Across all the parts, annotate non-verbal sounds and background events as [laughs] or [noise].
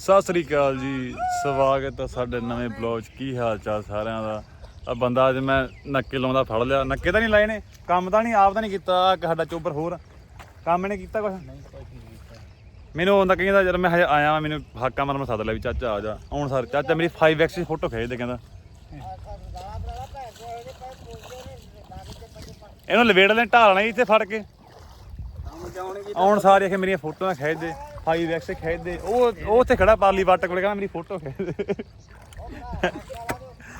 ਸਤਿ ਸ੍ਰੀ ਅਕਾਲ ਜੀ ਸਵਾਗਤ ਹੈ ਸਾਡੇ ਨਵੇਂ ਬਲੌਗ 'ਚ। ਕੀ ਹਾਲ ਚਾਲ ਸਾਰਿਆਂ ਦਾ? ਆ ਬੰਦਾ ਅੱਜ ਮੈਂ ਨੱਕੇ ਲਾਉਂਦਾ ਫੜ ਲਿਆ। ਨੱਕੇ ਤਾਂ ਨਹੀਂ ਲਾਏ ਨੇ ਕੰਮ ਤਾਂ ਨਹੀਂ ਆਪ ਤਾਂ ਨਹੀਂ ਕੀਤਾ ਸਾਡਾ ਚੋਬਰ ਹੋਰ। ਕੰਮ ਇਹਨੇ ਕੀਤਾ ਕੁਛ? ਮੈਨੂੰ ਆਉਂਦਾ ਕਹਿੰਦਾ ਜਦ ਮੈਂ ਹਜੇ ਆਇਆ ਵਾਂ, ਮੈਨੂੰ ਹਾਕਾ ਮਾਰਨ ਮੈਂ ਸੱਦ ਲਿਆ ਵੀ ਚਾਚਾ ਆ ਜਾ। ਆਉਣ ਸਰ ਚਾਚਾ ਮੇਰੀ 5x ਦੀ ਫੋਟੋ ਖਿੱਚ ਦੇ ਕਹਿੰਦਾ। ਇਹਨੂੰ ਲਵੇੜ ਲੈ ਢਾਲਣਾ ਇੱਥੇ ਫੜ ਕੇ। ਆਉਣ ਸਾਰੇ ਆਖੇ ਮੇਰੀਆਂ ਫੋਟੋਆਂ ਖਿੱਚ ਦੇ 5x ਖਿੱਚ ਦੇ ਉਹ ਉਹ ਉੱਥੇ ਖੜਾ ਪਾਲੀ ਵੱਟ ਕੋਲੇ ਕਹਿੰਦਾ ਮੇਰੀ ਫੋਟੋ ਖਿੱਚ ਦੇ।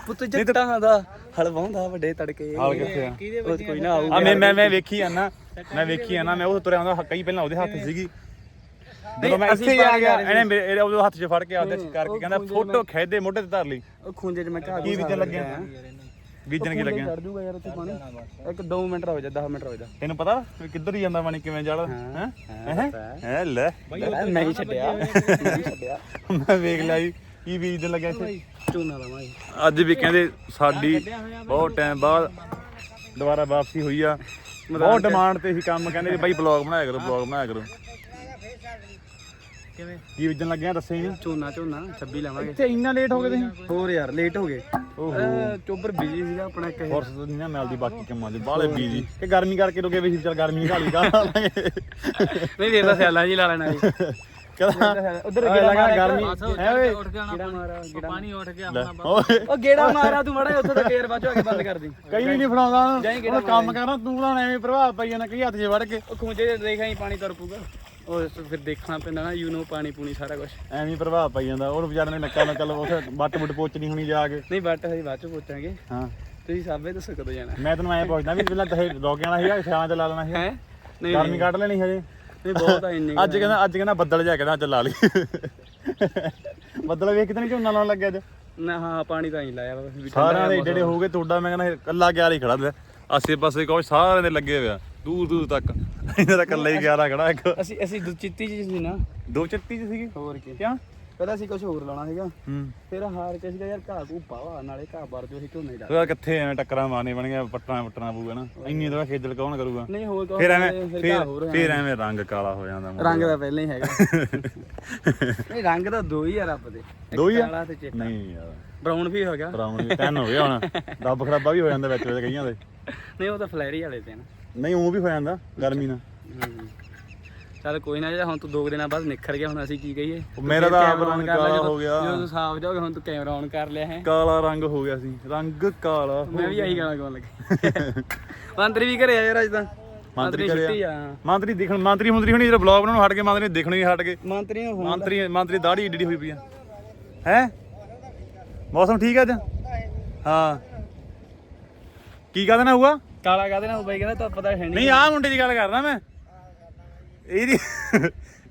ਪੁੱਤ ਜੱਟਾਂ ਦਾ ਹਲਵਾਉਂਦਾ ਵੱਡੇ ਤੜਕੇ। ਹਾਲ ਕਿੱਥੇ ਆ? ਉਹ ਕੋਈ ਨਾ ਆਊਗਾ। ਆ ਮੈਂ ਮੈਂ ਮੈਂ ਵੇਖੀ ਆ ਨਾ ਮੈਂ ਵੇਖੀ ਆ ਨਾ ਮੈਂ ਉਹ ਤੁਰਿਆ ਆਉਂਦਾ ਕਈ ਪਹਿਲਾਂ ਉਹਦੇ ਹੱਥ ਸੀਗੀ। ਜਦੋਂ ਮੈਂ ਅਸੀਂ ਇੱਥੇ ਹੀ ਆ ਬਾਹਰ ਗਿਆ ਜਾ ਰਹੇ ਇਹਨੇ ਮੇਰੇ ਇਹਦੇ ਉਹਦੇ ਹੱਥ 'ਚ ਫੜ ਕੇ ਆਪਦੇ 'ਚ ਕਰਕੇ ਕਹਿੰਦਾ ਫੋਟੋ ਖਿੱਚ ਦੇ ਮੋਢੇ ਤੇ ਧਰ ਲਈ। ਉਹ ਖੂੰਜੇ 'ਚ ਮੈਂ ਘਾ ਕੀ ਬੀਜਣ ਲੱਗਿਆ? ਬੀਜਣ ਕੀ ਲੱਗਿਆ? ਚੜ ਜੂਗਾ ਯਾਰ ਉੱਥੇ ਪਾਣੀ। ਇੱਕ 2 ਮਿੰਟ ਰੁਕ ਜਾ 10 ਮਿੰਟ ਰੁਕ ਜਾ। ਤੈਨੂੰ ਪਤਾ ਵੀ ਕਿੱਧਰ ਹੀ ਜਾਂਦਾ ਪਾਣੀ ਕਿਵੇਂ ਜਲ? ਹੈ ਹੈ? ਲੈ ਮੈਂ ਹੀ ਛੱਡਿਆ। ਮੈਂ ਹੀ ਛੱਡਿਆ ਮੈਂ ਵੇਖ ਲਿਆ ਜੀ ਕੀ ਬੀਜਣ ਲੱਗਿਆ ਇੱਥੇ। ਝੋਨਾ ਲਾਵਾਂਗੇ ਅੱਜ ਵੀ ਕਹਿੰਦੇ ਸਾਡੀ ਬਹੁਤ ਟਾਈਮ ਬਾਅਦ ਦੁਬਾਰਾ ਵਾਪਸੀ ਹੋਈ ਆ। ਬਹੁਤ ਡਿਮਾਂਡ ਤੇ ਸੀ ਕੰਮ ਕਹਿੰਦੇ ਵੀ ਬਾਈ ਬਲੌਗ ਬਣਾਇਆ ਕਰੋ ਬਲੌਗ ਬਣਾਇਆ ਕਰੋ। ਕਿਵੇਂ? ਕੀ ਵਿਜਣ ਲੱਗਿਆ ਦੱਸੇ ਨਹੀਂ ਝੋਨਾ ਝੋਨਾ 26 ਲਾਵਾਂਗੇ। ਇੱਥੇ ਇੰਨਾ ਲੇਟ ਹੋ ਗਏ ਤੁਸੀਂ? ਹੋਰ ਯਾਰ ਲੇਟ ਹੋ ਗਏ। ਓਹੋ। ਚੋਬਰ ਬਿਜ਼ੀ ਸੀਗਾ ਆਪਣਾ ਇੱਕ ਇਹ। ਫੋਰਸ ਨਹੀਂ ਨਾ ਮਿਲਦੀ ਬਾਕੀ ਕੰਮਾਂ 'ਚ ਬਾਹਲੇ ਬੀਜੀ ਕਿ ਗਰਮੀ ਕਰਕੇ ਰੁਕੇ ਵੀ ਸੀ ਚੱਲ ਗਰਮੀ ਘਾਲੀ ਗਾ ਲਾਂਗੇ। ਨਹੀਂ ਦੇ ਤਾਂ ਸਿਆਲਾ ਜੀ ਲਾ ਲੈਣਾ ਜੀ। ਕਹਿੰਦਾ ਉਧਰ ਗੇੜਾ ਲੱਗਾ ਗਰਮੀ। ਹੈ ਓਏ। ਗੇੜਾ ਮਾਰਾ ਗੇੜਾ ਪਾਣੀ ਉੱਠ ਗਿਆ ਲੈ, ਓਏ। ਉਹ ਗੇੜਾ ਮਾਰਾ ਤੂੰ ਮੜਾ ਉੱਥੇ ਤਾਂ ਫੇਰ ਬਾਅਦ ਚੋਂ ਆ ਕੇ ਬੰਦ ਕਰ ਦੀ ਕਈ ਨਹੀਂ ਫੜਾਉਂਦਾ। ਜਾਈਂ ਕਿਹੜਾ ਉਹ ਕੰਮ ਕਰਨਾ ਤੂੰ ਤਾਂ ਐਵੇਂ ਪ੍ਰਭਾਵ ਪਈ ਜਾਂਦਾ ਕਈ ਹੱਥ 'ਚ ਵੜ ਕੇ। ਉਹ ਖੂੰਜੇ ਦੇ ਦੇਖ ਆਈ ਪਾਣੀ ਤੁਰ ਪੂਗਾ ਉਹ ਫਿਰ ਦੇਖਣਾ ਪੈਂਦਾ ਨਾ ਯੂ نو ਪਾਣੀ ਪੂਣੀ ਸਾਰਾ ਕੁਝ ਐਵੇਂ ਹੀ ਪ੍ਰਭਾਵ ਪਈ ਜਾਂਦਾ ਉਹ ਵਿਚਾਰੇ ਨੇ ਨੱਕਾ ਨੱਕਾ ਲਵੋ ਬੱਟ ਬੁੱਟ ਪੋਚਣੀ ਹੋਣੀ ਜਾ ਕੇ। ਨਹੀਂ ਬਟ ਹਜੇ ਬਾਅਦ ਚ ਪੁੱਛਾਂਗੇ ਹਾਂ। ਤੁਸੀਂ ਸਾਬੇ ਦੱਸੋ ਕਦੋਂ ਜਾਣਾ। ਮੈਂ ਤੈਨੂੰ ਐਂ ਪੁੱਛਦਾ ਵੀ ਪਹਿਲਾਂ ਤਹੇ ਰੋਕ ਜਾਣਾ ਸੀਗਾ ਛਾਂ ਤੇ ਲਾ ਲੈਣਾ ਸੀ। ਹੈ? ਨਹੀਂ ਗਰਮੀ ਕੱਢ ਲੈਣੀ ਹਜੇ। ਨਹੀਂ ਬਹੁਤ ਆ ਇੰਨੇ ਅੱਜ ਕਹਿੰਦਾ ਅੱਜ ਕਹਿੰਦਾ ਬੱਦਲ ਜਾ ਕਹਿੰਦਾ ਅੱਜ ਲਾ ਲਈ। ਬੱਦਲ ਵੇਖ ਕਿਤੇ ਨਹੀਂ ਝੋਨਾ ਲਾਉਣ ਲੱਗਿਆ ਅੱਜ। ਨਾ ਹਾਂ ਪਾਣੀ ਤਾਂ ਹੀ ਲਾਇਆ ਠੰਡਾ ਸਾਰਿਆਂ ਦੇ ਏਡੇ ਏਡੇ ਹੋਊਗੇ ਤੁਹਾਡਾ ਮੈਂ ਕਹਿੰਦਾ ਕੱਲਾ ਗਿਆਰ ਹੀ ਖੜਾ ਆਸੇ ਪਾਸੇ ਕੋਈ ਸਾਰਿਆਂ ਦੇ ਲੱਗੇ ਹੋਇਆ ਦੂਰ ਦੂਰ ਤੱਕ। ਇਹਨਾਂ ਦਾ ਕੱਲਾ ਹੀ ਗਿਆਰਾ ਖੜਾ ਇੱਕ। ਅਸੀਂ ਅਸੀਂ ਦੁਚਿੱਤੀ ਜੀ ਸੀ ਨਾ। ਦੋ ਚੱਟੀ ਚ ਸੀਗੀ? ਹੋਰ ਕੀ। ਕਿਆ ਪਹਿਲਾਂ ਅਸੀਂ ਕੁਝ ਹੋਰ ਲਾਉਣਾ ਸੀਗਾ। ਹੂੰ। ਫਿਰ ਹਾਰ ਕੇ ਸੀਗਾ ਯਾਰ ਘਾਹ ਘੂ ਪਾਵਾ ਨਾਲੇ ਘਾਹ ਬਾਰ ਜੋ ਅਸੀਂ ਝੋਨੇ ਦਾ ਉਹ ਕਿੱਥੇ ਐਵੇਂ ਟੱਕਰਾਂ ਮਾਰਨੀ ਬਣੀਆਂ ਪੱਟਣਾ ਪੱਟਣਾ ਪਊਗਾ ਨਾ ਇੰਨੀ ਤਾਂ ਖੇਜਲ ਕੌਣ ਕਰੂਗਾ? ਨਹੀਂ ਹੋਰ ਕੁਛ ਫਿਰ ਐਵੇਂ ਫਿਰ ਫਿਰ ਘਾਹ ਹੋਰ ਆ। ਫਿਰ ਐਵੇਂ ਰੰਗ ਕਾਲਾ ਹੋ ਜਾਂਦਾ ਰੰਗ ਦਾ। ਪਹਿਲਾਂ ਹੀ ਹੈਗਾ। [laughs] ਨਹੀਂ ਰੰਗ ਤਾਂ ਦੋ ਹੀ ਆ ਰੱਬ ਦੇ। ਇੱਕ ਦੋ ਹੀ ਆ? ਕਾਲਾ ਤੇ ਚਿੱਟਾ। ਨਹੀਂ ਯਾਰ। ਬਰਾਊਨ ਵੀ ਹੋ ਗਿਆ। ਬਰਾਊਨ ਵੀ ਤਿੰਨ ਹੋ ਗਏ ਹੁਣ। ਰੱਬ ਖਰਾਬਾ ਵੀ ਹੋ ਜਾਂਦਾ ਵਿੱਚ ਵਿੱਚ ਕਈਆਂ ਦੇ। ਨਹੀਂ ਉਹ ਤਾਂ ਫਲੈਰੀ ਵਾਲੇ ਤੇ ਨਾ ਨਹੀਂ ਉਹ ਵੀ ਹੋ ਜਾਂਦਾ ਗਰਮੀ ਨਾਲ। ਹਮ। ਚੱਲ ਕੋਈ ਨਾ ਜੇ ਹੁਣ ਤੂੰ ਦੋ ਕੁ ਦਿਨਾਂ ਬਾਅਦ ਨਿਖਰ ਗਿਆ ਹੁਣ ਅਸੀਂ ਕੀ ਕਹੀਏ? ਉਹ ਮੇਰਾ ਤਾਂ ਆਪ ਰੰਗ ਕਾਲਾ ਹੋ ਗਿਆ। ਜਦੋਂ ਤੂੰ ਸਾਫ਼ ਜਾਓਗੇ ਹੁਣ ਤੂੰ ਕੈਮਰਾ ਆਨ ਕਰ ਲਿਆ ਹੈ। ਕਾਲਾ ਰੰਗ ਹੋ ਗਿਆ ਸੀ ਰੰਗ ਕਾਲਾ ਮੈਂ ਵੀ ਆਹੀ ਗਾਣਾ ਗਾਉਣ ਲੱਗਾ। ਮੰਤਰੀ ਵੀ ਘਰੇ ਆ ਯਾਰ ਅੱਜ ਤਾਂ। ਮੰਤਰੀ ਛੁੱਟੀ ਕਰਿਆ ਆ। ਮੰਤਰੀ ਦਿਖਣ ਮੰਤਰੀ ਮੰਤਰੀ ਹੁਣੀ ਜਦੋਂ ਬਲੌਗ ਬਣਾਉਣ ਹਟ ਕੇ ਮੰਤਰੀ ਦਿਖਣ ਹੀ ਹਟ ਗਏ ਮੰਤਰੀ ਨੂੰ ਹੁਣ ਮੰਤਰੀ ਮੰਤਰੀ ਦਾੜੀ ਏਡੀ ਹੋਈ ਪਈ ਆ। ਹੈ? ਮੌਸਮ ਠੀਕ ਆ ਅੱਜ? ਹਾਂ। ਕੀ ਕਹਦੇ ਨਾ ਹੋਊਗਾ? ਕਾਲਾ ਕਾਦੇ ਨਾਲ ਬਾਈ ਕਹਿੰਦਾ ਤਾਂ ਪਤਾ ਹੈ ਨਹੀਂ। ਨਹੀਂ ਆਹ ਮੁੰਡੇ ਦੀ ਗੱਲ ਕਰਦਾ ਮੈਂ। ਇਹਦੀ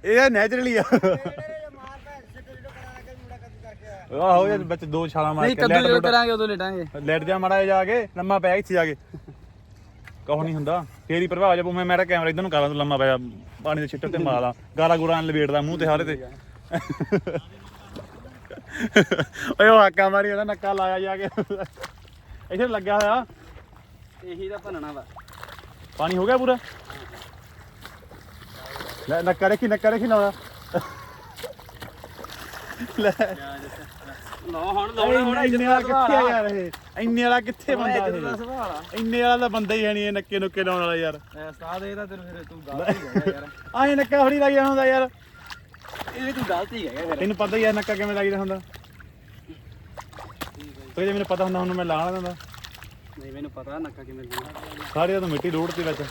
ਇਹ ਨੈਚੁਰਲੀ ਆ। ਆਹੋ ਇਹ ਵਿੱਚ ਦੋ ਛਾਲਾਂ ਮਾਰ ਨਹੀਂ ਕੇ ਕਦੋਂ ਜਦੋਂ ਕਰਾਂਗੇ ਉਦੋਂ ਲੇਟਾਂਗੇ। ਲੈਟ ਜਾ ਮੜਾ ਜਾ ਕੇ ਲੰਮਾ ਪਿਆ ਇੱਥੇ ਜਾ ਕੇ। ਕਹੋ ਨਹੀਂ ਹੁੰਦਾ। ਫੇਰ ਹੀ ਪ੍ਰਭਾਵ ਜਾ ਮੈਂ ਮੇਰਾ ਕੈਮਰਾ ਇਧਰ ਨੂੰ ਕਰਾਂ ਤੂੰ ਲੰਮਾ ਪਿਆ ਪਾਣੀ ਦੇ ਛਿੱਟੇ ਤੇ ਮਾਲਾ ਗਾਲਾ ਗੁਰਾਂ ਲਵੇੜਦਾ ਮੂੰਹ ਤੇ ਹਾਰੇ ਤੇ। ਓਏ ਉਹ ਹਾਕਾ ਮਾਰੀ ਉਹਦਾ ਨੱਕਾ ਲਾਇਆ ਜਾ ਕੇ। ਇੱਥੇ ਲੱਗਿਆ ਹੋਇਆ। ਇਹੀ ਤਾਂ ਭੰਨਣਾ ਵਾ। ਪਾਣੀ ਹੋ ਗਿਆ ਪੂਰਾ? ਲੈ ਨੱਕਾ ਰੱਖੀ ਨੱਕਾ ਰੱਖੀ ਲਾਉਣਾ ਲੈ। ਨਾ ਹੁਣ ਇੰਨੇ ਵਾਲਾ ਕਿੱਥੇ ਆ ਯਾਰ ਇਹ? ਇੰਨੇ ਵਾਲਾ ਕਿੱਥੇ ਬੰਦਾ ਦਾ ਇਹ? ਸਵਾਲ ਆ। ਇੰਨੇ ਵਾਲਾ ਤਾਂ ਬੰਦਾ ਹੀ ਹੈ ਨਹੀਂ ਇਹ ਨੱਕੇ ਨੁੱਕੇ ਲਾਉਣ ਵਾਲਾ ਯਾਰ। ਉਸਤਾਦ ਇਹ ਤਾਂ ਤੈਨੂੰ ਫਿਰ ਤੂੰ ਗਲਤ ਹੀ ਗਿਆ ਯਾਰ। ਆਏ ਨੱਕਾ ਫੜੀ ਲੱਗ ਜਾਂਦਾ ਯਾਰ। ਇਹ ਤੂੰ ਗਲਤ ਹੀ ਗਿਆ ਫਿਰ ਤੈਨੂੰ ਪਤਾ ਹੀ ਆ ਨੱਕਾ ਕਿਵੇਂ ਲੱਗਦਾ ਹੁੰਦਾ। ਤੇ ਜੇ। ਮੈਨੂੰ ਪਤਾ ਹੁੰਦਾ ਹੁਣ ਮੈਂ ਲਾ ਲਾ ਦਿੰਦਾ ਨਹੀਂ ਮੈਨੂੰ ਪਤਾ ਨੱਕਾ ਕਿਵੇਂ ਲੱਗਦਾ ਸਾਰੇ ਤਾਂ ਮਿੱਟੀ ਰੋਡ ਤੇ ਵਿੱਚ।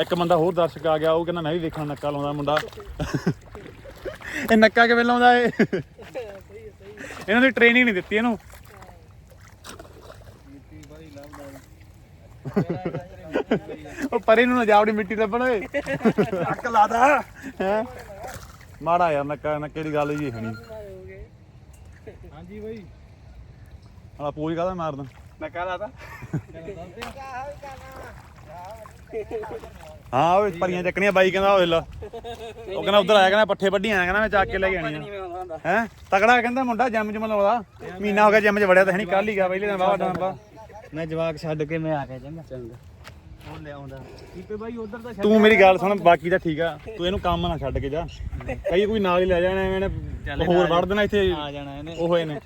ਇੱਕ ਬੰਦਾ ਹੋਰ ਦਰਸ਼ਕ ਆ ਗਿਆ ਉਹ ਕਹਿੰਦਾ ਮੈਂ ਵੀ ਵੇਖਣਾ ਨੱਕਾ ਲਾਉਂਦਾ ਮੁੰਡਾ। ਇਹ ਨੱਕਾ ਕਿਵੇਂ ਲਾਉਂਦਾ ਇਹ? ਇਹਨਾਂ ਦੀ ਟ੍ਰੇਨਿੰਗ ਨਹੀਂ ਦਿੱਤੀ ਇਹਨੂੰ। ਉਹ ਪਰੇ ਨੂੰ ਨਾ ਜਾਵੜੀ ਮਿੱਟੀ ਲੱਭਣ ਓਏ। ਅੱਕ ਲਾਦਾ ਹੈ? ਮਾੜਾ ਯਾਰ ਨੱਕਾ ਨੱਕੇ ਦੀ ਗੱਲ ਜੀ ਹਣੀ। ਹਾਂਜੀ ਬਾਈ। ਆ ਪੂਜ ਕਾਹਦਾ ਮਾਰਦਾ? ਨੱਕਾ ਲਾਤਾ ਹਾਂ ਓਏ ਪਰੀਆਂ ਚੱਕਣੀਆਂ ਬਾਈ ਕਹਿੰਦਾ ਓਏ ਲਾ। ਉਹ ਕਹਿੰਦਾ ਉਧਰ ਆਇਆ ਕਹਿੰਦਾ ਪੱਠੇ ਵੱਢੀ ਆਇਆ ਕਹਿੰਦਾ ਮੈਂ ਚੱਕ ਕੇ ਲੈ ਕੇ ਆਣੀ ਮੈਂ ਹੁੰਦਾ। ਹੈ? ਤਗੜਾ ਕਹਿੰਦਾ ਮੁੰਡਾ ਜਿਮ ਜਮ ਲਾਉਂਦਾ। ਮਹੀਨਾ ਹੋ ਗਿਆ ਜਿਮ ਚ ਵੜਿਆ ਤਾਂ ਹੈ ਨਹੀਂ ਕੱਲ ਹੀ ਗਿਆ ਪਹਿਲੇ ਦਿਨ ਬਾਬਾ ਡਾਂਬਾ ਮੈਂ ਜਵਾਕ ਛੱਡ ਕੇ ਮੈਂ ਆ ਗਿਆ ਚੰਗਾ ਚੰਗਾ ਉਹ ਲਿਆਉਂਦਾ ਕੀਪੇ ਬਾਈ ਉਧਰ ਤਾਂ ਤੂੰ ਮੇਰੀ ਗੱਲ ਸੁਣ ਬਾਕੀ ਤਾਂ ਠੀਕ ਆ। ਤੂੰ ਇਹਨੂੰ ਕੰਮ ਨਾ ਛੱਡ ਕੇ ਜਾ। ਕਈ ਕੋਈ ਨਾਲ ਹੀ ਲੈ ਜਾਣਾ ਐਵੇਂ ਨੇ ਹੋਰ ਵੜ ਦੇਣਾ ਇੱਥੇ ਆ ਜਾਣਾ ਇਹਨੇ। ਉਹ ਹੋਏ ਨੇ।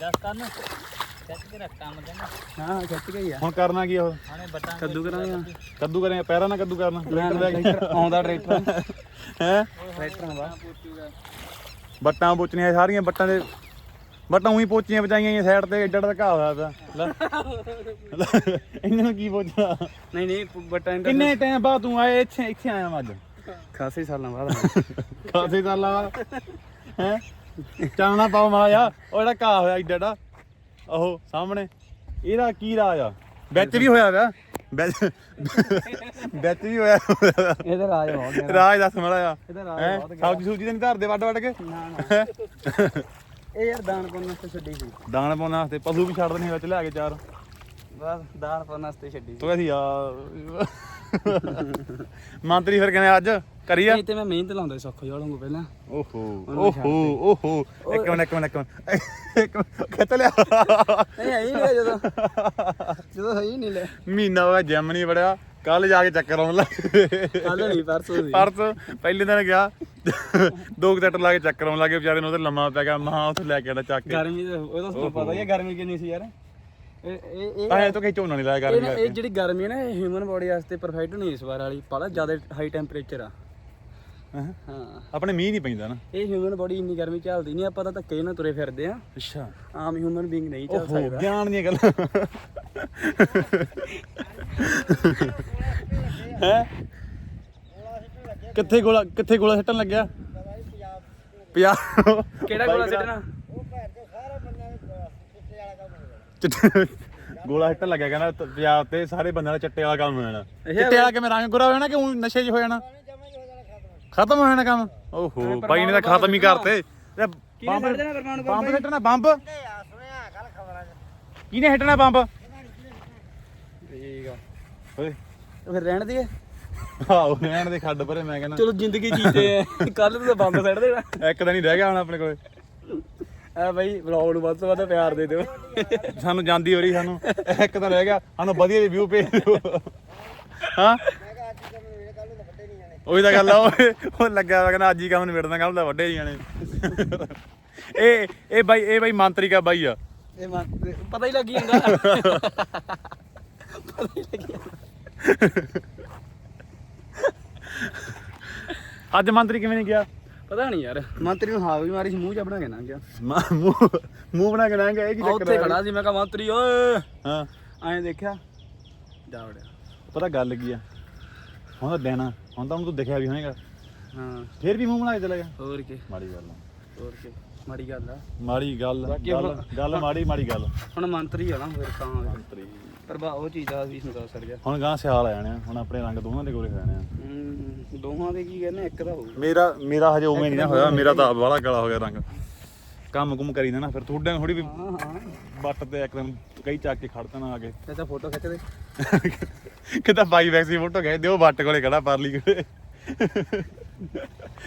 ਦੱਸ ਕੰਨ ਚੱਕ ਕੇ ਰੱਖ ਕੰਮ ਦੇਣਾ ਹਾਂ ਖਿੱਚ ਗਈ ਆ। ਹੁਣ ਕਰਨਾ ਕੀ ਉਹ? ਹਾਣੇ ਬਟਾਂ ਕੱਦੂ ਕਰਾਂਗੇ। ਕੱਦੂ ਕਰੇ ਪੈਰਾਂ ਨਾਲ ਕੱਦੂ ਕਰਨਾ। ਟਰੈਕਟਰ ਲੈ ਕੇ। ਆਉਂਦਾ ਟਰੈਕਟਰ। ਹੈ? ਟਰੈਕਟਰ ਆਉਂਦਾ ਬੱਟਾਂ ਪੋਚਣੀਆਂ ਸਾਰੀਆਂ ਬੱਟਾਂ ਦੇ ਬੱਟਾਂ ਉਹੀ ਪੋਚੀਆਂ ਬਚਾਈਆਂ ਸਾਈਡ ਤੇ ਏਡਾ ਏਡਾ ਘਾਹ ਹੋਇਆ ਪਿਆ। ਲੈ। ਲੈ, ਇਹਨਾਂ ਨੂੰ ਕੀ ਪੋਚਣਾ? ਨਹੀਂ ਨਹੀਂ ਬਟਾਂ ਕਿੰਨੇ ਟਾਈਮ ਬਾਅਦ ਤੂੰ ਆਏ ਇੱਥੇ ਇੱਥੇ ਆਇਆ ਮੈਂ ਅੱਜ? ਖਾਸੇ ਸਾਲਾਂ ਬਾਅਦ। ਕਾਸੇ ਸਾਲਾਂ ਬਾਅਦ। ਹੈ? ਚਾਨਣਾ ਪਾਉ ਮਾ ਆ ਉਹ ਜਿਹੜਾ ਘਾਹ ਹੋਇਆ ਏਡਾ ਏਡਾ ਉਹ ਸਾਹਮਣੇ। ਇਹਦਾ ਕੀ ਰਾਜ ਆ? ਵਿੱਚ ਵੀ ਹੋਇਆ ਪਿਆ ਵਿੱਚ ਵੀ ਹੋਇਆ। ਇਹਦਾ ਰਾਜ ਹੋ ਗਿਆ ਰਾਜ ਦੱਸ ਮੜਾ ਆ ਇਹਦਾ ਰਾਜ ਹੈ? ਬਹੁਤ ਗਿਆ ਸਬਜ਼ੀ ਸੂਜੀ ਤੇ ਨਹੀਂ ਧਰਦੇ ਵੱਡ ਵੱਡ ਕੇ? ਨਾ ਨਾ। ਇਹ ਯਾਰ ਦਾਨ ਪੁੰਨ ਵਾਸਤੇ ਛੱਡੀ ਸੀ। ਦਾਣ ਪਾਉਣ ਵਾਸਤੇ ਪਸ਼ੂ ਵੀ ਛੱਡ ਦੇਣੇ ਵਿੱਚ ਲਿਆ ਕੇ ਚਾਰ। ਬਸ ਦਾਨ ਪੁੰਨ ਵਾਸਤੇ ਛੱਡੀ ਤੂੰ ਅਸੀਂ ਆ ਮੰਤਰੀ ਫਿਰ ਕਹਿੰਦੇ ਅੱਜ? ਕਰੀਆ? ਨਹੀਂ ਤੇ ਮੈਂ ਮਿਹਨਤ ਲਾਉਂਦਾ ਸੁੱਖ ਜੋੜਾਂਗਾ ਪਹਿਲਾਂ। ਓਹੋ ਓਹੋ ਓਹੋ। ਇੱਕ ਮਿੰਟ ਇੱਕ ਮਿੰਟ ਇੱਕ ਮਿੰਟ। ਇੱਕ ਖਿੱਚ ਲਿਆ। ਨਹੀਂ ਹੈ ਹੀ ਨਹੀਂ ਜਦੋਂ ਜਦੋਂ ਹੈ ਹੀ ਨਹੀਂ ਲੈ। ਮਹੀਨਾ ਹੋ ਗਿਆ ਜਿਮ ਨਹੀਂ ਵੜਿਆ। ਕੱਲ ਜਾ ਕੇ ਚੱਕਰ ਆਉਣ ਲੱਗ ਕੱਲ ਨਹੀਂ ਪਰਸੋਂ ਸੀ ਪਰਸ ਪਹਿਲੇ ਦਿਨ ਗਿਆ। ਦੋ ਕੁ ਸੈਟ ਲਾ ਕੇ ਚੱਕਰ ਆਉਣ ਲੱਗੇ ਵਿਚਾਰੇ ਨੂੰ ਉਹਦੇ ਲੰਮਾ ਪੈ ਗਿਆ। ਮਹਾ ਉੱਥੇ ਲੈ ਕੇ ਆਣਾ ਚੱਕ ਕੇ। ਗਰਮੀ ਉਹ ਤਾਂ ਪਤਾ ਹੀ ਹੈ ਗਰਮੀ ਕਿੰਨੀ ਸੀ ਯਾਰ। ਇਹ ਇਹ ਇਹ ਤਾਂ ਇਹ ਤੋਂ ਕਹੀ ਝੋਨਾ ਨਹੀਂ ਲਾਇਆ ਗਰਮੀ ਇਹ ਕਰਕੇ। ਜਿਹੜੀ ਗਰਮੀ ਹੈ ਨਾ ਇਹ ਹਿਊਮਨ ਬੋਡੀ ਵਾਸਤੇ ਪਰਫੈਕਟ ਨਹੀਂ ਇਸ ਵਾਰ ਵਾਲੀ। ਬੜਾ ਜ਼ਿਆਦਾ ਹਾਈ ਟੈਂਪਰੇਚਰ ਆ। ਹਾਂ। ਹਾਂ। ਆਪਣੇ ਮੀਂਹ ਨਹੀਂ ਪੈਂਦਾ ਨਾ। ਇਹ ਹਿਊਮਨ ਬੋਡੀ ਇੰਨੀ ਗਰਮੀ ਝੱਲਦੀ ਨਹੀਂ ਆਪਾਂ ਤਾਂ ਧੱਕੇ ਨਾਲ ਤੁਰੇ ਫਿਰਦੇ ਆ। ਅੱਛਾ। ਆਮ ਹਿਊਮਨ ਬੀਇੰਗ ਨਹੀਂ ਝੱਲ ਓਹੋ ਸਕਦਾ। ਗਿਆਨ ਦੀਆਂ ਗੱਲਾਂ। ਹੈ? ਕਿੱਥੇ ਗੋਲਾ ਕਿੱਥੇ ਗੋਲਾ ਸੱਟਣ ਲੱਗਿਆ? ਪੰਜਾਬ ਕਿਹੜਾ ਗੋਲਾ ਸਿੱਟਣਾ? ਚਿੱਟੇ- ਗੋਲਾ ਹਿੱਟਣ ਲੱਗਿਆ ਕਹਿੰਦਾ ਤ- ਪੰਜਾਬ ਤੇ ਸਾਰੇ ਬੰਦਿਆਂ ਦਾ ਚਿੱਟੇ ਵਾਲਾ ਕੰਮ ਹੋ ਜਾਣਾ ਚਿੱਟੇ ਵਾਲਾ ਕਿਵੇਂ ਰੰਗ ਗੋਰਾ ਹੋ ਜਾਣਾ ਕਿ ਊਂ ਨਸ਼ੇ 'ਚ ਹੋ ਜਾਣਾ? ਖਤਮ ਹੋ ਜਾਣਾ ਕੰਮ? ਓਹੋ ਬਾਈ ਨੇ ਤਾਂ ਖਤਮ ਹੀ ਕਰਤੇ। ਤੇ ਬੰਬ ਛੱਡ ਦੇਣਾ ਪਰਮਾਣੂ ਬੰਬ ਹਿੱਟਣਾ ਬੰਬ? ਕਿਹਨੇ ਹਿੱਟਣਾ ਬੰਬ? ਠੀਕ ਆ। ਓਏ। ਫਿਰ ਰਹਿਣ ਦੀ ਆਹੋ ਰਹਿਣ ਦੇ ਖੱਡ ਪਰੇ ਮੈਂ ਕਹਿੰਦਾ। ਚਲੋ ਜ਼ਿੰਦਗੀ ਜੀਤੇ ਆ। ਕੱਲ ਨੂੰ ਤਾਂ ਬੰਬ ਸੱਟ ਦੇਣਾ। ਇੱਕ ਦਿਨ ਹੀ ਰਹਿ ਗਿਆ ਹੁਣ ਆਪਣੇ ਕੋਲੇ। ਆ ਬਾਈ ਵਲੌਗ ਨੂੰ ਵੱਧ ਤੋਂ ਵੱਧ ਪਿਆਰ ਦੇ ਦਿਓ। ਸਾਨੂੰ ਜਾਂਦੀ ਹੋ ਰਹੀ ਸਾਨੂੰ ਇੱਕ ਤਾਂ ਰਹਿ ਗਿਆ ਸਾਨੂੰ ਵਧੀਆ ਜਿਹੇ ਵਿਊ ਭੇਜ ਦਿਓ। ਹਾਂ? ਉਹੀ ਤਾਂ ਗੱਲ ਆ ਉਹ ਲੱਗਾ ਹੋਇਆ ਕਹਿੰਦਾ ਅੱਜ ਹੀ ਕੰਮ ਨਿਬੜਦਾ ਕੱਲ ਦਾ ਵੱਡੇ ਨੇ ਇਹ ਇਹ ਬਾਈ ਇਹ ਬਾਈ ਮੰਤਰੀ ਕਾ ਬਾਈ ਆ। ਇਹ ਮਾ- ਪਤਾ ਹੀ ਲੱਗੀ ਜਾਂਦਾ। ਪਤਾ ਹੀ ਲੱਗੀ ਜਾਂਦਾ। ਅੱਜ ਮੰਤਰੀ ਕਿਵੇਂ ਨਹੀਂ ਗਿਆ? ਪਤਾ ਨਹੀਂ ਯਾਰ। ਮੰਤਰੀ ਨੂੰ ਹਾਵ ਵੀ ਮਾਰੀ ਸੀ ਮੂੰਹ ਚ ਬਣਾ ਕੇ ਨਾ ਗਿਆ। ਮਾ- ਮੂੰਹ ਮੂੰਹ ਬਣਾ ਕੇ ਲੰਘ ਗਿਆ ਇਹ ਕੀ ਆ ਚੱਕਰ ਉੱਥੇ ਆ? ਖੜਾ ਸੀ ਮੈਂ ਕਿਹਾ ਮੰਤਰੀ ਓਏ! ਹਾਂ। ਐਂ ਦੇਖਿਆ ਜਾ ਵੜਿਆ। ਪਤਾ ਗੱਲ ਕੀ ਆ? ਹੁਣ ਤਾਂ ਦੇਣਾ ਹੁਣ ਤਾਂ ਉਹਨੂੰ ਤੂੰ ਦਿਖਿਆ ਵੀ ਹੋਏਗਾ। ਹਾਂ। ਫੇਰ ਵੀ ਮੂੰਹ ਬਣਾ ਕੇ ਚਲਾ ਗਿਆ। ਹੋਰ ਕੀ? ਮਾੜੀ ਗੱਲ ਆ। ਹੋਰ ਕੀ? ਮਾੜੀ ਗੱਲ ਆ। ਮਾੜੀ ਗੱਲ ਬਾਕੀ ਗੱਲ ਹੁਣ- ਗੱਲ ਮਾੜੀ ਮਾੜੀ ਗੱਲ। ਹੁਣ ਮੰਤਰੀ ਆ ਨਾ ਫਿਰ ਤਾਂ ਪਰ ਬਾ ਉਹ ਚੀਜ਼ ਦਾ ਵੀ ਸੰਦਾ ਸਰ ਗਿਆ ਹੁਣ ਗਾਂ ਸਿਆਲ ਆ ਜਾਣੇ ਆ, ਹੁਣ ਆਪਣੇ ਰੰਗ ਦੋਵਾਂ ਦੇ ਗੋਰੇ ਹੋ ਜਾਣੇ ਆ। ਹੂੰ, ਦੋਹਾਂ ਦੇ ਕੀ ਕਹਿੰਦੇ ਇੱਕ ਦਾ ਹੋਊ ਮੇਰਾ ਮੇਰਾ ਹਜੇ ਉਵੇਂ ਨਹੀਂ ਨਾ ਹੋਇਆ। ਮੇਰਾ ਤਾਂ ਬਾਹਲਾ ਗਲਾ ਹੋ ਗਿਆ ਰੰਗ। ਕੰਮ ਕੁਮ ਕਰੀ ਨਾ ਫਿਰ। ਥੋੜੇ ਥੋੜੀ ਵੀ ਹਾਂ ਹਾਂ। ਬੱਟ ਤੇ ਇੱਕ ਦਿਨ ਕਈ ਚੱਕ ਕੇ ਖੜ ਦੇਣਾ ਆ ਕੇ। ਤਾਂ ਫੋਟੋ ਖਿੱਚ ਦੇ? ਕਿਤਾ ਬਾਈ ਵੈਕਸੀ ਫੋਟੋ ਗਏ ਦਿਓ ਬੱਟ ਕੋਲੇ ਖੜਾ ਪਰਲੀ ਕੋਲੇ।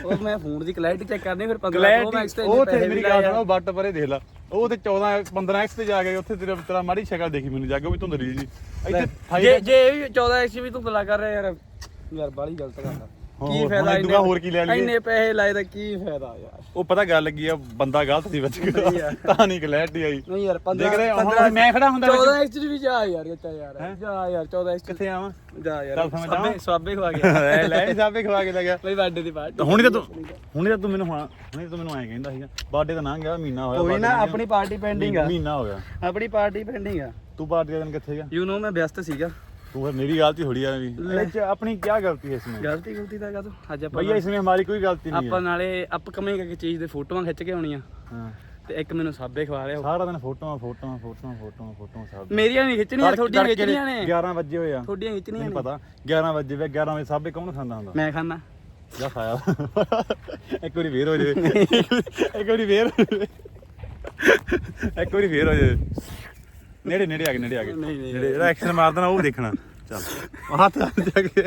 ਉਹ ਮੈਂ ਫੋਨ ਦੀ ਕਲੈਰਿਟੀ ਚੈੱਕ ਕਰਨੀ ਫਿਰ 15 ਕਲੈਰਿਟੀ ਮੈਕਸ ਤੇ ਉਹ ਤੇ ਮੇਰੀ ਗੱਲ ਸੁਣੋ ਬੱਟ ਪਰੇ ਦੇਖ ਲਾ। ਉਹ ਤੇ 14 15 ਐਕਸ ਤੇ ਜਾ ਕੇ ਉੱਥੇ ਤੇਰਾ ਤੇਰਾ ਮਾੜੀ ਸ਼ਕਲ ਦੇਖੀ ਮੈਨੂੰ ਜਾ ਕੇ ਉਹ ਵੀ ਧੁੰਦਲੀ ਜੀ। ਇੱਥੇ ਜੇ ਜੇ ਇਹ ਵੀ 14 ਐਕਸ ਵੀ ਤੂੰ ਗੱਲਾਂ ਕਰ ਰਿਹਾ ਯਾਰ ਯਾਰ ਬਾਲੀ ਗਲਤ ਗੱਲ ਆ। ਹੋਰ- ਕੀ ਹੁਣ ਫਾਇਦਾ ਤੋਂ ਬਾਅਦ ਹੋਰ ਕੀ ਲੈ ਲਈਏ? ਇੰਨੇ ਪੈਸੇ ਲਾਏ ਤਾਂ ਕੀ ਫਾਇਦਾ ਯਾਰ। ਉਹ ਪਤਾ ਗੱਲ ਲੱਗੀ ਆ ਬੰਦਾ ਗਲਤ ਸੀ ਵਿੱਚ। ਸਹੀ ਆ। ਤਾਂ ਨਹੀਂ ਕਲੈਰਿਟੀ ਆਈ। ਨਹੀਂ ਯਾਰ 15 ਦੇਖ ਰਹੇ ਹੋ, ਹੁਣ ਮੈਂ ਖੜਾ ਹੁੰਦਾ ਵਿੱਚ। 14 ਐਕਸ ਵੀ ਜਾ ਯਾਰ ਚੱਲ ਯਾਰ। ਜਾ ਯਾਰ 14 ਐਕਸ ਕਿੱਥੇ ਆਵਾਂ? ਜਾ ਯਾਰ। ਚੱਲ ਸਮਝ ਸਵਾਬੇ ਆਵਾਂ। ਸਵਾਬੇ ਖਵਾ ਗਿਆ [laughs] ਲੈ ਲੈ ਸਾਬੇ ਖਵਾ ਕੇ ਲੱਗਿਆ ਬਈ ਬਰਥਡੇ ਦੀ ਪਾਰਟੀ ਹੁਣੀ ਤਾਂ ਤੂੰ ਹੁਣੀ ਤਾਂ ਤੂੰ ਮੈਨੂੰ ਹੁਣ ਹੁਣੀ ਤਾਂ ਤੂੰ ਮੈਨੂੰ ਐਂ ਕਹਿੰਦਾ ਸੀਗਾ ਬਰਥਡੇ ਤਾਂ ਲੰਘ ਗਿਆ ਮਹੀਨਾ ਹੋਇਆ ਕੋਈ ਨਾ birthday ਆਪਣੀ ਪਾਰਟੀ ਪੈਂਡਿੰਗ ਆ। ਮਹੀਨਾ ਹੋ ਗਿਆ। ਆਪਣੀ ਪਾਰਟੀ ਪੈਂਡਿੰਗ ਆ। ਤੂੰ ਪਾਰਟੀ ਦਾ ਦਿਨ ਕਿੱਥੇ ਗਿਆ? ਯੂ نو ਮੈਂ ਵਿਅਸਤ ਸੀਗਾ। तू फिर मेरी गलती थोड़ी है अभी ले। ये अपनी क्या गलती है इसमें ਗਲਤੀ ਗਲਤੀ ਦਾ ਕਾ ਅੱਜ ਆਪਾਂ भैया इसमें हमारी कोई गलती नहीं ਆਪਾਂ है ਨਾਲੇ ਅਪਕਮਿੰਗ ਇੱਕ ਚੀਜ਼ ਦੇ ਫੋਟੋਆਂ ਖਿੱਚ ਕੇ ਆਉਣੀਆਂ हाँ। ਤੇ ਇੱਕ ਮੈਨੂੰ ਸਾਬੇ ਖਵਾ ਲਿਆ सारा दिन photo photo photo photo photo सब ਮੇਰੀਆਂ ਨਹੀਂ ਖਿੱਚਣੀਆਂ ਤੁਹਾਡੀਆਂ ਖਿੱਚਣੀਆਂ ਨੇ 11 बजे हुए हैं ਤੁਹਾਡੀਆਂ ਖਿੱਚਣੀਆਂ नहीं ਨੇ पता 11 बजे वे 11 बजे साबे कौन खांदा हुंदा ਮੈਂ ਖਾਣਾ जा खाया [laughs] एक बारी फेर हो जाए एक बारी फेर एक बारी फेर हो जाए नेड़े ਨੇੜੇ ਨੇੜੇ ਆ ਗਏ ਨੇੜੇ ਆ ਗਏ। ਨੇੜੇ ਜਿਹੜਾ ਐਕਸ਼ਨ ਮਾਰ ਦੇਣਾ ਉਹ ਦੇਖਣਾ। ਚੱਲ। ਹੱਥ ਜਾ ਕੇ।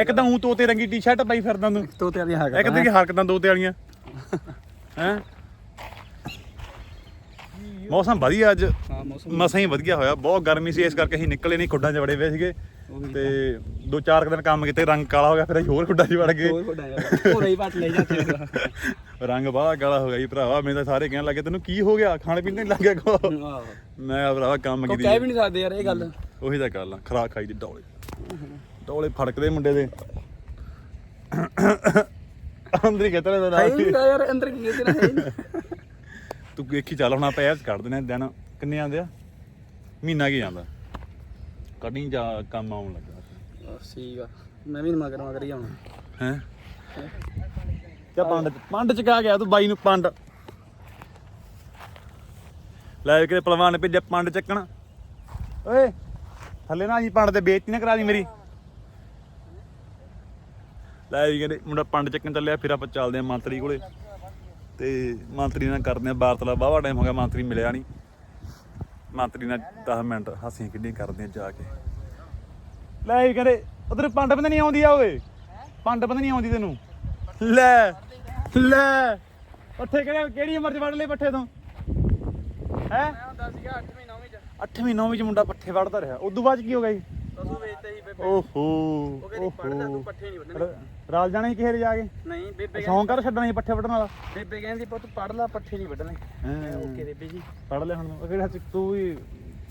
ਇੱਕ ਤਾਂ ਉਹ ਤੋਤੇ ਰੰਗੀ ਟੀ-ਸ਼ਰਟ ਪਾਈ ਫਿਰਦਾ ਤੂੰ। ਤੋਤੇ ਵਾਲੀਆਂ ਹਰਕਤਾਂ ਇੱਕ ਤੇਰੀ ਹਰਕਤਾਂ ਦੋਤੇ ਵਾਲੀਆਂ। ਹੈ? ਮੌਸਮ ਵਧੀਆ ਅੱਜ। ਹਾਂ ਮੌਸਮ ਮਸਾਂ ਹੀ ਵਧੀਆ ਹੋਇਆ। ਬਹੁਤ ਗਰਮੀ ਸੀ ਇਸ ਕਰਕੇ ਅਸੀਂ ਨਿਕਲੇ ਨਹੀਂ ਖੁੱਡਾਂ 'ਚ ਵੜੇ ਪਏ ਸੀਗੇ। ਤੇ ਦੋ ਚਾਰ ਕੁ ਦਿਨ ਕੰਮ ਕੀਤੇ ਰੰਗ ਕਾਲਾ ਹੋ ਗਿਆ ਫਿਰ ਅਸੀਂ ਹੋਰ ਖੁੱਡਾਂ 'ਚ ਵੜ ਗਏ। ਹੋਰ ਵੱਡਾ ਯਾਰ ਹੋਰੇ ਹੀ ਬਾਤ ਲੈ ਜਾਂਦੇ ਰੰਗ ਬਾਹਲਾ ਕਾਲਾ ਹੋ ਗਿਆ ਜੀ ਭਰਾਵਾ ਮੈਨੂੰ ਤਾਂ ਸਾਰੇ ਕਹਿਣ ਲੱਗੇ ਤੈਨੂੰ ਕੀ ਹੋ ਗਿਆ? ਖਾਣੇ ਪੀਣੇ ਨਹੀਂ ਲੱਗਿਆ ਕੋ ਮੈਂ ਕਿਹਾ ਭਰਾਵਾ ਕੰਮ ਕੀਤੀ ਕਹਿ ਵੀ ਨਹੀਂ ਸਕਦੇ ਯਾਰ ਇਹ ਗੱਲ। ਉਹੀ ਤਾਂ ਗੱਲ ਆ ਖਰਾਕ ਖਾਈ ਦੀ ਡੋਲੇ। ਡੋਲੇ ਫੜਕਦੇ ਮੁੰਡੇ ਦੇ। ਅੰਦਰ ਹੀ ਕਿਤੇ ਦਾ ਹੈ ਹੀ ਨਹੀਂ ਯਾਰ ਅੰਦਰ ਕੀ ਕਿਤੇ ਨਾ ਤੂੰ ਵੇਖੀ ਚੱਲ ਹੁਣ ਆਪਾਂ ਇਹ ਕੱਢ ਦਿੰਦੇ ਦਿਨ। ਕਿੰਨੇ ਆਉਂਦੇ ਆ? ਮਹੀਨਾ ਕੀ ਜਾਂਦਾ? ਕਢੀ ਜਾ ਕੰਮ ਆਉਣ ਲੱਗਾ? ਬਸ ਠੀਕ ਆ। ਮੈਂ ਵੀ ਮਗਰ ਮਗਰ ਹੀ ਆਉਣਾ। ਹੈ? ਕਿਆ ਪੰਡ ਪੰਡ ਚ ਕਾ ਗਿਆ ਤੂੰ ਬਾਈ ਨੂੰ ਪੰਡ? ਲੈ ਕੇ ਪਹਿਲਵਾਨ ਨੇ ਭੇਜਿਆ ਪੰਡ ਚੱਕਣ। ਓਏ ਥੱਲੇ ਨਾ ਜੀ ਪੰਡ ਤੇ ਬੇਇੱਜ਼ਤੀ ਨਾ ਕਰਾ ਦੀ ਮੇਰੀ। ਲੈ ਵੀ ਕਹਿੰਦੇ ਮੁੰਡਾ ਪੰਡ ਚੱਕਣ ਚੱਲਿਆ ਫਿਰ ਆਪਾਂ ਚੱਲਦੇ ਆ ਮੰਤਰੀ ਕੋਲੇ। ਤੇ ਮੰਤਰੀ ਨਾਲ ਕਰਦੇ ਆ ਵਾਰਤਾਲਾਪ। ਬਾਵਾ ਟਾਈਮ ਹੋ ਗਿਆ ਮੰਤਰੀ ਮਿਲਿਆ ਨਹੀਂ ਮੰਤਰੀ ਨਾਲ 10 ਮਿੰਟ ਹਾਸੀਆਂ ਕਿੱਡੀਆਂ ਕਰਦੇ ਆ ਜਾ ਕੇ। ਲੈ ਵੀ ਕਹਿੰਦੇ ਉਧਰ ਪੰਡ ਬੰਦ ਨਹੀਂ ਆਉਂਦੀ ਆ ਓਏ। ਪੰਡ ਬੰਦ ਨਹੀਂ ਆਉਂਦੀ ਤੈਨੂੰ। ਲੈ ਲੈ। ਪੱਠੇ ਕਿਹੜੇ ਕਿਹੜੀ ਉਮਰ ਚ ਵੜ ਲਏ ਪੱਠੇ ਤੋਂ? ਹੈ? ਮੈਂ ਹੁੰਦਾ ਸੀਗਾ 8ਵੀਂ 9ਵੀਂ ਚ। 8ਵੀਂ 9ਵੀਂ ਚ ਮੁੰਡਾ ਪੱਠੇ ਵੜਦਾ ਰਿਹਾ। ਉਦੋਂ ਬਾਅਦ ਕੀ ਹੋ ਗਿਆ ਜੀ? ਓਹੋ ਉਹ ਕਹਿੰਦੀ ਪੜਦਾ ਤੂੰ ਪੱਠੇ ਨਹੀਂ ਵੱਢਣੇ। ਰਾਲ ਜਾਣਾ ਹੀ ਕਿਸੇ ਦੇ ਜਾ ਕੇ? ਨਹੀਂ ਬੇਬੇ ਸੌਂ ਕਰ ਛੱਡਣਾ ਸੀ ਪੱਠੇ ਵੱਢਣ ਵਾਲਾ? ਬੇਬੇ ਕਹਿੰਦੀ ਪੁੱਤ ਪੜ ਲੈ ਪੱਠੇ ਨਹੀਂ ਵੱਢਣੇ। ਮੈਂ ਓਕੇ ਬੇਬੇ ਜੀ। ਪੜ ਲੈ ਹੁਣ। ਉਹ ਕਿਹੜਾ ਤੂੰ ਵੀ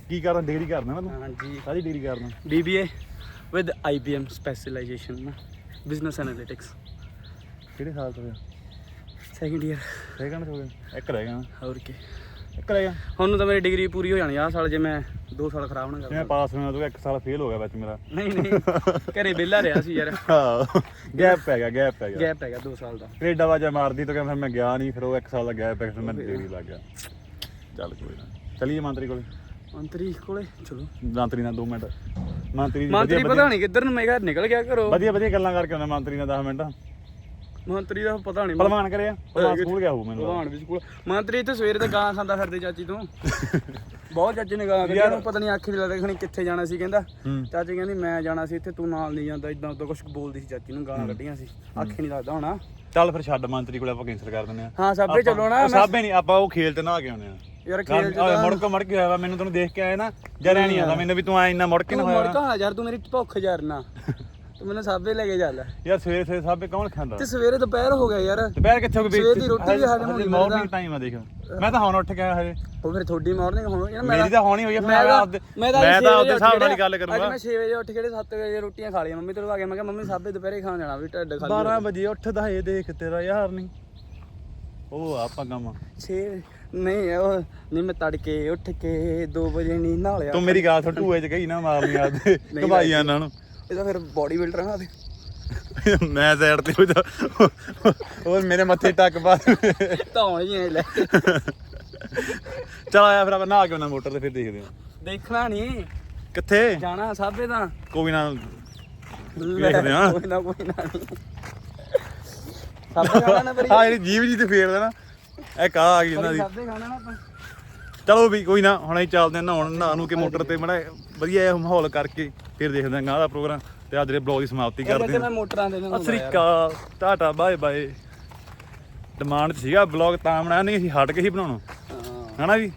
ਕੀ ਕਰਦਾ ਡਿਗਰੀ ਕਰਦਾ ਨਾ ਤੂੰ? ਹਾਂਜੀ। ਕਾਹਦੀ ਡਿਗਰੀ ਕਰਦਾ BBA with IBM specialization business analytics ਕਿਹੜੇ ਸਾਲ ਹੋਇਆ second year ਸੈਕੰਡ ਹੋ ਗਿਆ ਇੱਕ ਰਹਿ ਗਿਆ। ਹੋਰ ਕੀ। ਹੁਣ ਤਾਂ ਮੇਰੀ ਡਿਗਰੀ ਪੂਰੀ ਹੋ ਜਾਣੀ ਆ ਸਾਲ ਜੇ ਮੈਂ 2 ਸਾਲ ਖਰਾਬ ਨਾ ਕਰਦਾ। ਪਾਸ ਹੋਇਆ ਤੂੰ ਇੱਕ ਸਾਲ ਫੇਲ ਹੋ ਗਿਆ ਵਿੱਚ ਮੇਰਾ। ਨਹੀਂ ਨਹੀਂ। ਘਰੇ ਵਿਹਲਾ ਰਿਹਾ ਸੀ ਯਾਰ। ਹਾਂ ਗੈਪ ਪੈ ਗਿਆ ਗੈਪ ਪੈ ਗਿਆ। ਗੈਪ ਹੈਗਾ 2 ਸਾਲ ਦਾ। ਕੈਨੇਡਾ ਵਾਜਾ ਮਾਰਦੀ ਤਾਂ ਕਹਿੰਦਾ ਫਿਰ ਮੈਂ ਗਿਆ ਨਹੀਂ ਫਿਰ ਉਹ ਇੱਕ ਸਾਲ ਦਾ ਗੈਪ ਪੈ ਗਿਆ ਫਿਰ ਮੈਨੂੰ ਡਿਗਰੀ ਲੱਗ ਗਿਆ। ਚੱਲ ਕੋਈ ਨਾ। ਚਲੀਏ ਮੰਤਰੀ ਕੋਲੇ। ਮੰਤਰੀ ਕੋਲੇ ਚਲੋ। ਮੰਤਰੀ ਨਾਲ 2 ਮਿੰਟ। ਮੰਤਰੀ ਮੰਤਰੀ ਵਧੀਆ- ਪਤਾ ਨਹੀਂ ਕਿੱਧਰ ਨੂੰ ਮੇਗਾ ਨਿਕਲ ਗਿਆ ਘਰੋਂ। ਵਧੀਆ ਵਧੀਆ ਗੱਲਾਂ ਕਰਕੇ ਆਉਂਦਾ ਮੰਤਰੀ ਨਾਲ 10 ਮਿੰਟ। ਮੰਤਰੀ ਦਾ ਪਤਾ ਨਹੀਂ ਭਲਵਾਨ ਕਰਿਆ ਭਲਵਾਨ ਸਕੂਲ ਗਿਆ ਹੋਊ ਮੈਨੂੰ। ਭਗਵਾਨ ਵੀ ਸਕੂਲ ਮੰਤਰੀ ਤੇ ਸਵੇਰੇ ਤੇ ਗਾਂ ਖਾਂਦਾ ਫਿਰਦੇ ਚਾਚੀ ਤੋਂ। [laughs] ਬਹੁਤ ਚਾਚੀ ਨੇ ਗਾਂ ਕੱਢੀ ਉਹਨੂੰ ਪਤਾ ਨਹੀਂ ਆਖੀ ਲੱਗਦਾ ਖਣੀ ਕਿੱਥੇ ਜਾਣਾ ਸੀ ਕਹਿੰਦਾ। ਚਾਚੀ ਕਹਿੰਦੀ ਮੈਂ ਜਾਣਾ ਸੀ ਇੱਥੇ ਤੂੰ ਨਾਲ ਨਹੀਂ ਜਾਂਦਾ ਇਦਾਂ ਉਦਾਂ ਕੁਝ ਬੋਲਦੀ ਸੀ ਚਾਚੀ ਨੂੰ ਗਾਲਾਂ ਕੱਢੀਆਂ ਸੀ। ਆਖੀ ਨਹੀਂ ਲੱਗਦਾ ਹੋਣਾ। ਚੱਲ ਫਿਰ ਛੱਡ ਮੰਤਰੀ ਕੋਲੇ ਆਪਾਂ ਕੈਂਸਲ ਕਰ ਦਿੰਦੇ ਆ। ਹਾਂ ਸਾਬੇ ਚੱਲੋ ਨਾ ਸਾਬੇ ਨਹੀਂ ਆਪਾਂ ਉਹ ਖੇਲ ਤੇ ਨਹਾ ਕੇ ਆਉਣੇ ਆ। ਯਾਰ ਖੇਲ ਓਏ ਮੁੜ ਕੇ ਮੁੜ ਕੇ ਹੋਇਆ ਵਾ, ਮੈਨੂੰ ਤੈਨੂੰ ਦੇਖ ਕੇ ਆਇਆ ਨਾ ਜਰਿਆ ਨਹੀਂ ਆਦਾ ਮੈਨੂੰ ਵੀ ਤੂੰ ਐ ਇੰਨਾ ਮੁੜ ਕੇ ਨਾ ਹੋਇਆ ਮੁੜ ਕਾ ਯਾਰ ਤੂੰ ਮੇਰੀ ਭੁੱਖ ਜਰਨਾ। ਤੂੰ [laughs] ਮੈਨੂੰ ਸਾਬੇ ਲੈ ਕੇ ਚੱਲ। ਯਾਰ ਸਵੇਰੇ ਸਵੇਰੇ ਸਾਬੇ ਕੌਣ ਖਾਂਦਾ? ਤੇ ਸਵੇਰੇ ਦੁਪਹਿਰ ਹੋ ਗਿਆ ਯਾਰ। ਦੁਪਹਿਰ ਕਿੱਥੇ ਹੋ ਗਈ? ਸਵੇਰ ਦੀ ਰੋਟੀ ਵੀ ਹਜਮ ਹੋਣੀ ਮਾਰਨਿੰਗ ਟਾਈਮ ਆ ਦੇਖ। ਮੈਂ ਤਾਂ ਹੁਣ ਉੱਠ ਕੇ ਆਇਆ ਹਜੇ। ਉਹ ਫਿਰ ਤੁਹਾਡੀ ਮਾਰਨਿੰਗ ਹੁਣ। ਯਾਰ ਮੈਂ ਮੇਰੀ ਤਾਂ ਹੋਣੀ ਹੋਈ ਆ, ਮੈਂ ਮੈਂ ਤਾਂ ਮੈਂ ਤਾਂ ਤਾਂ ਉੱਠ ਹਿਸਾਬ ਨਾਲ ਹੀ ਗੱਲ ਅੱਜ ਕਰੂੰਗਾ। ਮੈਂ 6 ਵਜੇ ਉੱਠ ਕੇ 7 ਵਜੇ ਰੋਟੀਆਂ ਖਾ ਲਈਆਂ। ਮੰਮੀ ਤੋਂ ਆ ਕੇ ਮੈਂ ਕਿਹਾ ਮੰਮੀ ਸਾਬੇ ਦੁਪਹਿਰੇ ਖਾਣ ਜਾਣਾ ਵੀ ਢਿੱਡ ਖਾਲੀ 12 ਵਜੇ ਉੱਠਦਾ ਏ ਦੇਖ ਤੇਰਾ ਯਾਰ ਨਹੀਂ। ਉਹ ਆਪਾਂ ਕੰਮ 6 ਨਹੀਂ ਉਹ ਨਹੀਂ ਮੈਂ ਤੜਕੇ ਉੱਠ ਕੇ 2 ਵਜੇ ਨਹੀਂ ਨਾਲਿਆ ਤੂੰ ਮੇਰੀ ਗੱਲ ਸੁਣ ਟੂਏ ਚ ਗਈ ਨਾ ਮਾਰਨੀ ਆਦੇ ਘਵਾਈ ਇਹਨਾਂ ਨੂੰ ਇਹਦਾ ਫਿਰ ਬਾਡੀ ਬਿਲਡਰ ਨਾ ਤੇ। ਮੈਂ ਸਾਈਡ ਤੇ ਹੋ ਜਾ ਉਹ ਮੇਰੇ ਮੱਥੇ ਟੱਕ ਪਾ ਧੌਣ ਹੀ ਐ ਲੈ। ਚਲ ਆਇਆ ਫਿਰ ਆਪਾਂ ਨਹਾ ਕੇ ਉਹਨਾਂ ਮੋਟਰ ਤੇ ਫਿਰ ਦੇਖਦੇ ਹਾਂ। ਦੇਖਣਾ ਨਹੀਂ ਕਿੱਥੇ? ਜਾਣਾ ਸਾਬੇ ਤਾਂ। ਕੋਈ ਨਾ। ਲੈ, ਵੇਖਦੇ ਹਾਂ। ਕੋਈ ਨਾ ਕੋਈ ਨਾ। ਸਾਬੇ ਖਾਣਾ ਨਾ ਬਰੀ ਹਾਂ ਜਿਹੜੀ ਜੀਵ ਜੀ ਤੇ ਫੇਰਦਾ ਨਾ। ਇਹ ਕਾ ਆ ਗਈ ਇਹਨਾਂ ਦੀ। ਸਾਬੇ ਖਾਣਾ ਨਾ ਆਪਾਂ। ਚਲੋ ਵੀ ਕੋਈ ਨਾ ਹੁਣ ਅਸੀਂ ਚੱਲਦੇ ਹਾਂ ਨਹਾਉਣ ਨਹਾ ਨੂੰ ਕੇ ਮੋਟਰ ਤੇ ਮੜਾ ਵਧੀਆ ਜਿਹਾ ਮਾਹੌਲ ਕਰਕੇ ਫਿਰ ਦੇਖਦੇ ਹਾਂ ਗਾਂ ਦਾ ਪ੍ਰੋਗਰਾਮ ਤੇ ਅੱਜ ਦੇ ਬਲੌਗ ਦੀ ਸਮਾਪਤੀ ਕਰਦੇ ਹਾਂ। ਮੋਟਰਾਂ ਦੇ ਸਤਿ ਸ੍ਰੀ ਅਕਾਲ ਟਾਟਾ ਬਾਏ ਬਾਏ। ਡਿਮਾਂਡ ਸੀਗਾ ਬਲੌਗ ਤਾਂ ਬਣਾਇਆ ਨਹੀਂ ਅਸੀਂ ਹਟ ਕੇ ਹੀ ਬਣਾਉਣਾ। ਹਾਂ। ਹਨਾ ਵੀ